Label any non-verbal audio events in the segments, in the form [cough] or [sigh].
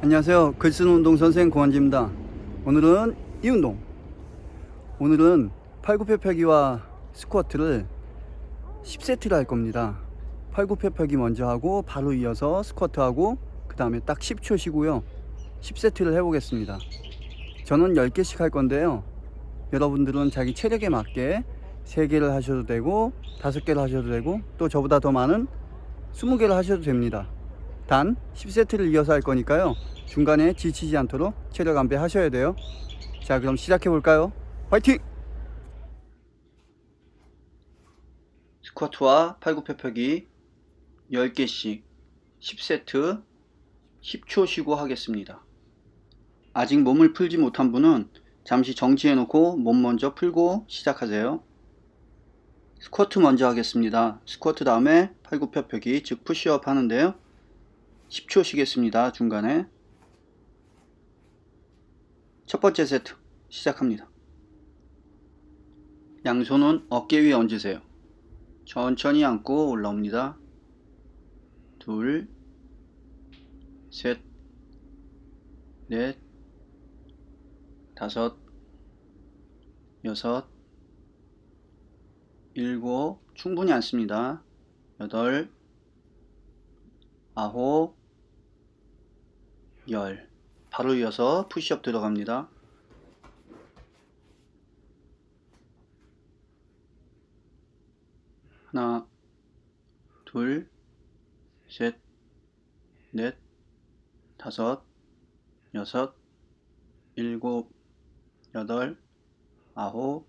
안녕하세요. 글쓰는 운동 선생 고한지입니다. 오늘은 이 운동. 오늘은 팔굽혀펴기와 스쿼트를 10세트를 할 겁니다. 팔굽혀펴기 먼저 하고 바로 이어서 스쿼트 하고 그 다음에 딱 10초 쉬고요. 10세트를 해보겠습니다. 저는 10개씩 할 건데요. 여러분들은 자기 체력에 맞게 3개를 하셔도 되고 5개를 하셔도 되고 또 저보다 더 많은 20개를 하셔도 됩니다. 단 10세트를 이어서 할 거니까요. 중간에 지치지 않도록 체력 안배 하셔야 돼요. 자, 그럼 시작해 볼까요? 화이팅! 스쿼트와 팔굽혀펴기 10개씩 10세트 10초 쉬고 하겠습니다. 아직 몸을 풀지 못한 분은 잠시 정지해 놓고 몸 먼저 풀고 시작하세요. 스쿼트 먼저 하겠습니다. 스쿼트 다음에 팔굽혀펴기 즉 푸시업 하는데요. 10초 쉬겠습니다. 중간에. 첫 번째 세트 시작합니다. 양손은 어깨 위에 얹으세요. 천천히 앉고 올라옵니다. 둘, 셋, 넷, 다섯, 여섯, 일곱, 충분히 앉습니다. 여덟, 아홉, 열. 바로 이어서 푸시업 들어갑니다. 하나, 둘, 셋, 넷, 다섯, 여섯, 일곱, 여덟, 아홉,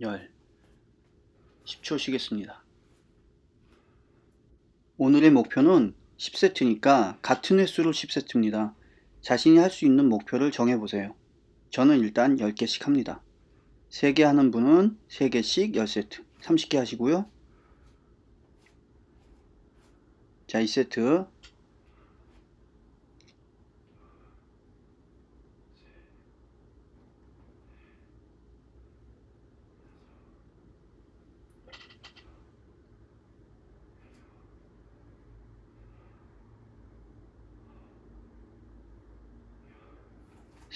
열. 10초 쉬겠습니다. 오늘의 목표는 10세트니까 같은 횟수로 10세트입니다. 자신이 할 수 있는 목표를 정해보세요. 저는 일단 10개씩 합니다. 3개 하는 분은 3개씩 10세트, 30개 하시고요. 자, 2세트.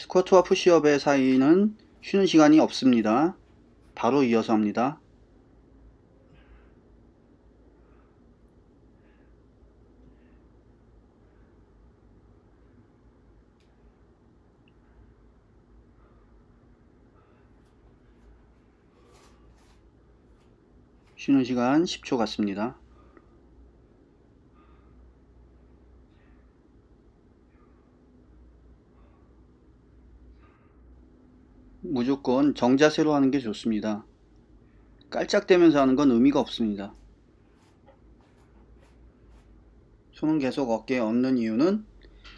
스쿼트와 푸시업의 사이는 쉬는 시간이 없습니다. 바로 이어서 합니다. 쉬는 시간 10초 같습니다. 무조건 정자세로 하는 게 좋습니다. 깔짝대면서 하는 건 의미가 없습니다. 손은 계속 어깨에 얹는 이유는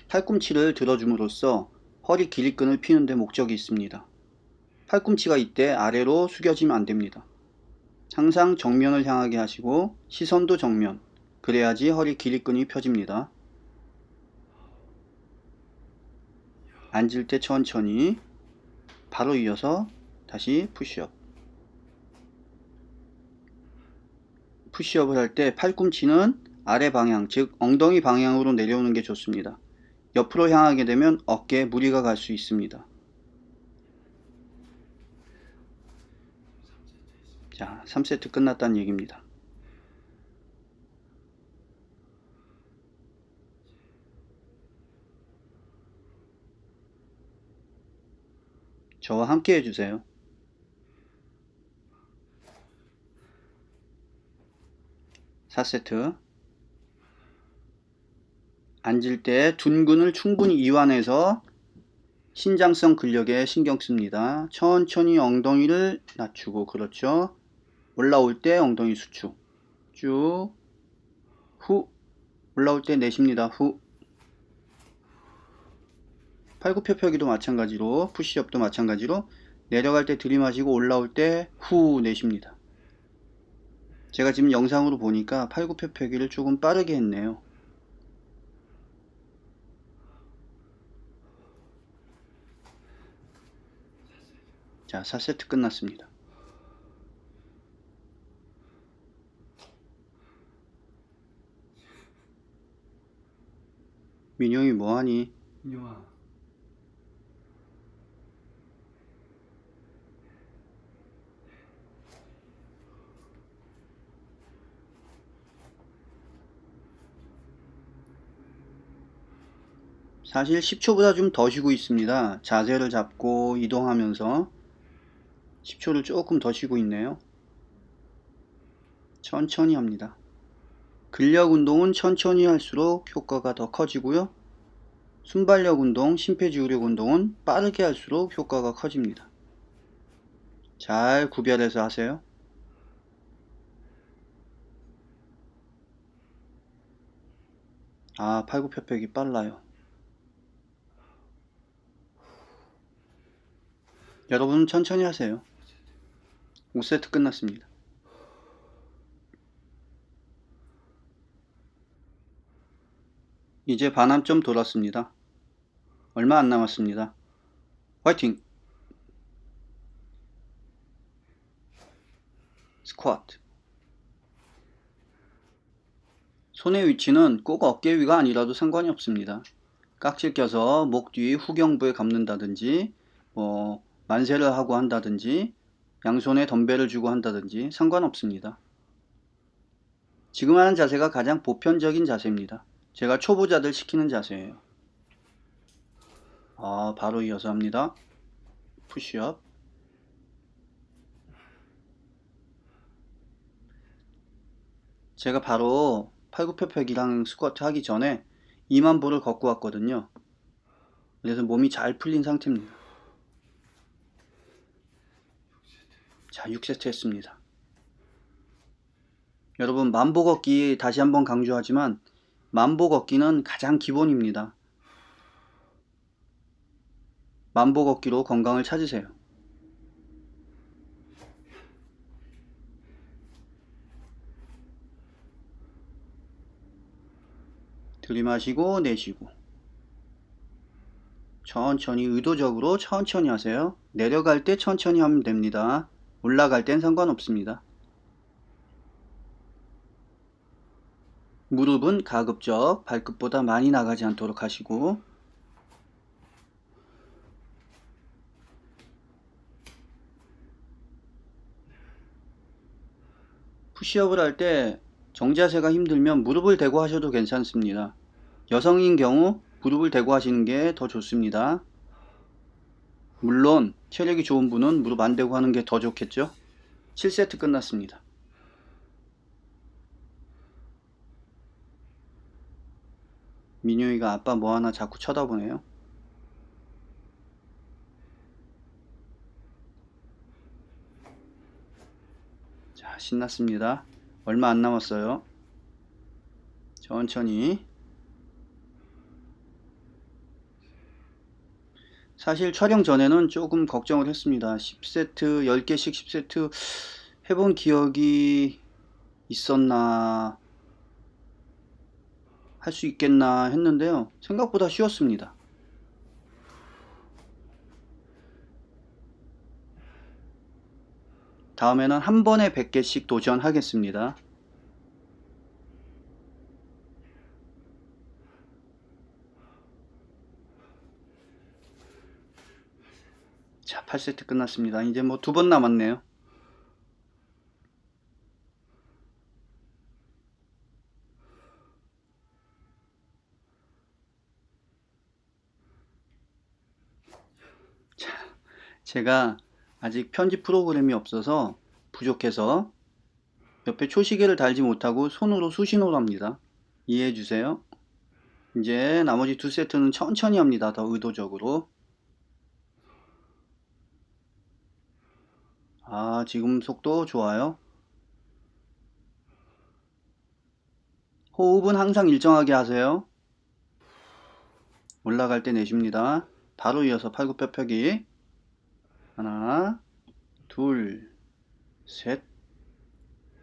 팔꿈치를 들어줌으로써 허리 길이끈을 피는 데 목적이 있습니다. 팔꿈치가 이때 아래로 숙여지면 안 됩니다. 항상 정면을 향하게 하시고 시선도 정면. 그래야지 허리 길이끈이 펴집니다. 앉을 때 천천히 바로 이어서 다시 푸시업. 푸시업을 할 때 팔꿈치는 아래 방향, 즉 엉덩이 방향으로 내려오는 게 좋습니다. 옆으로 향하게 되면 어깨에 무리가 갈 수 있습니다. 자, 3세트 끝났다는 얘기입니다. 저와 함께 해주세요. 사세트 앉을 때 둔근을 충분히 이완해서 신장성 근력에 신경 씁니다. 천천히 엉덩이를 낮추고 그렇죠. 올라올 때 엉덩이 수축 쭉 후 올라올 때 내쉽니다. 후 팔굽혀펴기도 마찬가지로 푸시업도 마찬가지로 내려갈 때 들이마시고 올라올 때 후 내쉽니다. 제가 지금 영상으로 보니까 팔굽혀펴기를 조금 빠르게 했네요. 자, 4세트 끝났습니다. 민영이 뭐하니? 인용아. 사실 10초보다 좀 더 쉬고 있습니다. 자세를 잡고 이동하면서 10초를 조금 더 쉬고 있네요. 천천히 합니다. 근력 운동은 천천히 할수록 효과가 더 커지고요. 순발력 운동, 심폐지구력 운동은 빠르게 할수록 효과가 커집니다. 잘 구별해서 하세요. 아, 팔굽혀펴기 빨라요. 여러분 천천히 하세요. 5세트 끝났습니다. 이제 반환점 돌았습니다. 얼마 안 남았습니다. 화이팅! 스쿼트 손의 위치는 꼭 어깨 위가 아니라도 상관이 없습니다. 깍질 껴서 목 뒤 후경부에 감는다든지 뭐 만세를 하고 한다든지 양손에 덤벨을 주고 한다든지 상관없습니다. 지금 하는 자세가 가장 보편적인 자세입니다. 제가 초보자들 시키는 자세예요. 아, 바로 이어서 합니다. 푸시업. 제가 바로 팔굽혀펴기랑 스쿼트 하기 전에 2만 보를 걷고 왔거든요. 그래서 몸이 잘 풀린 상태입니다. 자, 6세트 했습니다. 여러분, 만보 걷기 다시 한번 강조하지만 만보 걷기는 가장 기본입니다. 만보 걷기로 건강을 찾으세요. 들이마시고 내쉬고 천천히 의도적으로 천천히 하세요. 내려갈 때 천천히 하면 됩니다. 올라갈 땐 상관없습니다. 무릎은 가급적 발끝보다 많이 나가지 않도록 하시고 푸시업을 할 때 정자세가 힘들면 무릎을 대고 하셔도 괜찮습니다. 여성인 경우 무릎을 대고 하시는 게 더 좋습니다. 물론 체력이 좋은 분은 무릎 안 대고 하는 게 더 좋겠죠? 7세트 끝났습니다. 민효이가 아빠 뭐 하나 자꾸 쳐다보네요. 자, 신났습니다. 얼마 안 남았어요. 천천히. 사실 촬영 전에는 조금 걱정을 했습니다. 10세트, 10개씩 10세트 해본 기억이 있었나, 할 수 있겠나 했는데요. 생각보다 쉬웠습니다. 다음에는 한 번에 100개씩 도전하겠습니다. 자, 8세트 끝났습니다. 이제 뭐 두 번 남았네요. 자, 제가 아직 편집 프로그램이 없어서 부족해서 옆에 초시계를 달지 못하고 손으로 수신호를 합니다. 이해해 주세요. 이제 나머지 두 세트는 천천히 합니다. 더 의도적으로. 아, 지금 속도 좋아요. 호흡은 항상 일정하게 하세요. 올라갈 때 내쉽니다. 바로 이어서 팔굽혀펴기. 하나, 둘, 셋,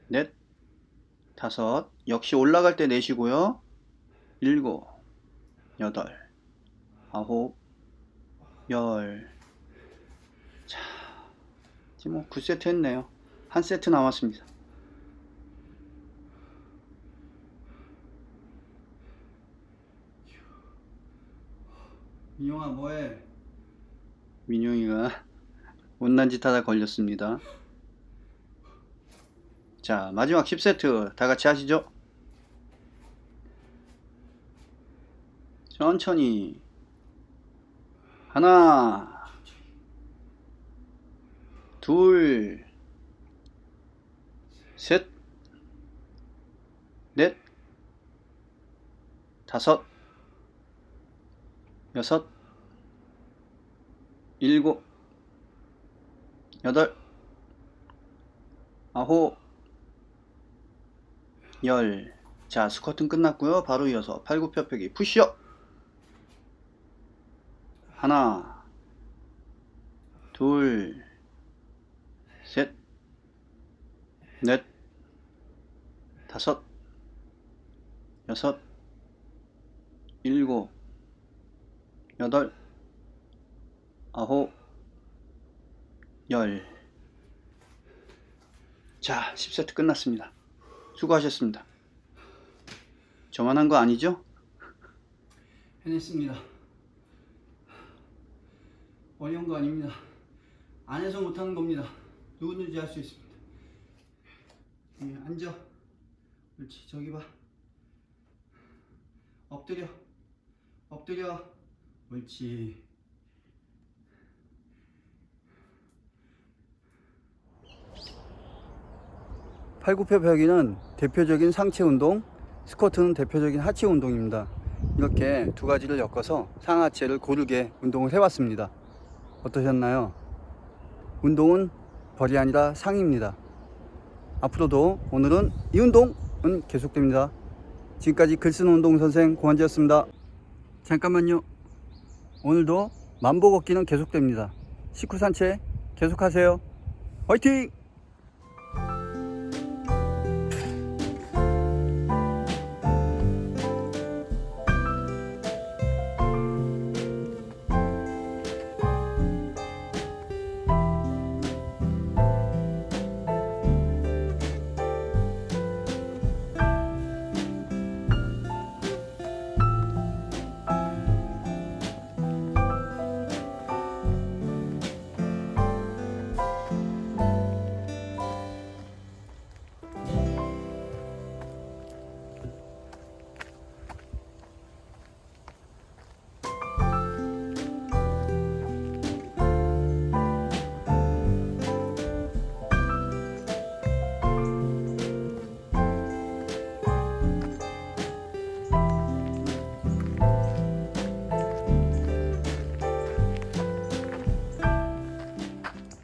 넷, 다섯. 역시 올라갈 때 내쉬고요. 일곱, 여덟, 아홉, 열. 자, 지금 뭐 9세트 했네요. 한 세트 남았습니다. 민용아 뭐해? 민용이가 [laughs] 못난 짓 하다 걸렸습니다. 자 마지막 10세트 다 같이 하시죠. 천천히 하나 둘 셋, 넷, 다섯, 여섯, 일곱, 여덟, 아홉, 열. 자, 스쿼트는 끝났고요. 바로 이어서 팔굽혀펴기 푸시업. 하나, 둘, 셋, 넷, 다섯, 여섯, 일곱, 여덟, 아홉, 열. 자, 10세트 끝났습니다. 수고하셨습니다. 저만 한 거 아니죠? 해냈습니다. 어려운 거 아닙니다. 안 해서 못하는 겁니다. 누구든지 할 수 있습니다. 예, 앉아. 그렇지. 저기 봐. 엎드려. 엎드려. 옳지. 팔굽혀펴기는 대표적인 상체 운동, 스쿼트는 대표적인 하체 운동입니다. 이렇게 두 가지를 엮어서 상하체를 고르게 운동을 해봤습니다. 어떠셨나요? 운동은 벌이 아니라 상입니다. 앞으로도 오늘은 이 운동은 계속됩니다. 지금까지 글쓰는 운동 선생 고한지였습니다. 잠깐만요. 오늘도 만보 걷기는 계속됩니다. 식후 산책 계속하세요. 화이팅!